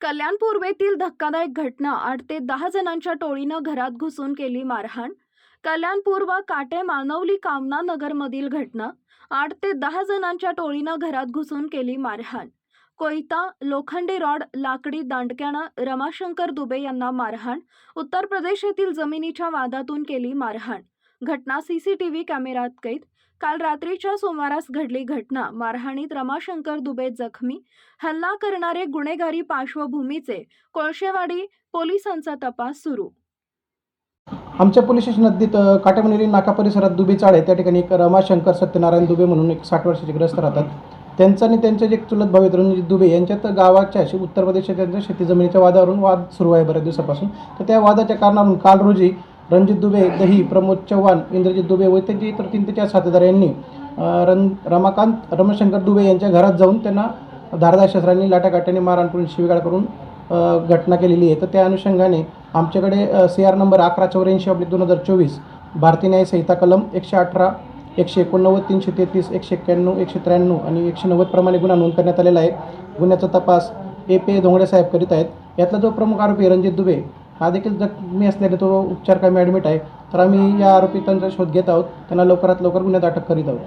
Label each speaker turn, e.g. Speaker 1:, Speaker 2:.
Speaker 1: कल्याण पूर्वेतील धक्कादायक घटना आठ ते दहा जणांच्या टोळीनं घरात घुसून केली मारहाण. कल्याण पूर्व काटे मानवली कामना नगरमधील घटना आठ ते दहा जणांच्या टोळीनं घरात घुसून केली मारहाण. कोयता लोखंडी रॉड लाकडी दांडक्यानं रमाशंकर दुबे यांना मारहाण उत्तर प्रदेश येथील जमिनीच्या वादातून केली मारहाण. घटना सीसीटीव्ही कॅमेऱ्यात कैद. काल रात्रीच्या सोमवारास घडली घटना. मारहाणीत रमाशंकर दुबे जखमी. हल्ला करणारे गुन्हेगारी पार्श्वभूमीचे कोळशेवाडी पोलिसांचा तपास सुरू.
Speaker 2: आमच्या पोलीस स्टेशन हद्दीत काटेमनेरी नाका परिसरात दुबे चाळ आहे. त्या ठिकाणी एक रमाशंकर सत्यनारायण दुबे म्हणून एक साठ वर्षाचे ग्रस्त राहतात. त्यांचं आणि त्यांचे जे चुलत भाऊ आहेत रणजित दुबे यांच्यात गावाच्या उत्तर प्रदेशात त्यांच्या शेती जमिनीच्या वादावरून वाद सुरू आहे बऱ्याच दिवसापासून. तर त्या वादाच्या कारणावरून काल रोजी रणजित दुबे दही प्रमोद चव्हाण इंद्रजित दुबे व त्यांचे इतर तीन ते चार साथीदार यांनी रण रमाकांत रमशंकर दुबे यांच्या घरात जाऊन त्यांना धारदार शस्त्रांनी लाटाकाट्याने मारहाण करून शिवीगाळ करून घटना केलेली आहे. तर त्या अनुषंगाने आमच्याकडे सी आर नंबर अकरा चौऱ्याऐंशी अब्लिक दोन हजार चोवीस भारतीय न्याय संहिता कलम एकशे अठरा एकशे एकोणनव्वद तीनशे तेहतीस एकशे एक्क्याण्णव एकशे त्र्याण्णव आणि एकशे नव्वद प्रमाणे गुन्हा नोंद करण्यात आलेला आहे. गुन्ह्याचा तपास ए पे धोंगडे साहेब करीत आहेत. यातला जो प्रमुख आरोपी रणजित दुबे हा देखील जखमी असल्याने तो उपचार कामी ॲडमिट आहे तर आम्ही या आरोपी त्यांचा शोध घेत आहोत. त्यांना लवकरात लवकर गुन्ह्यात अटक करीत आहोत.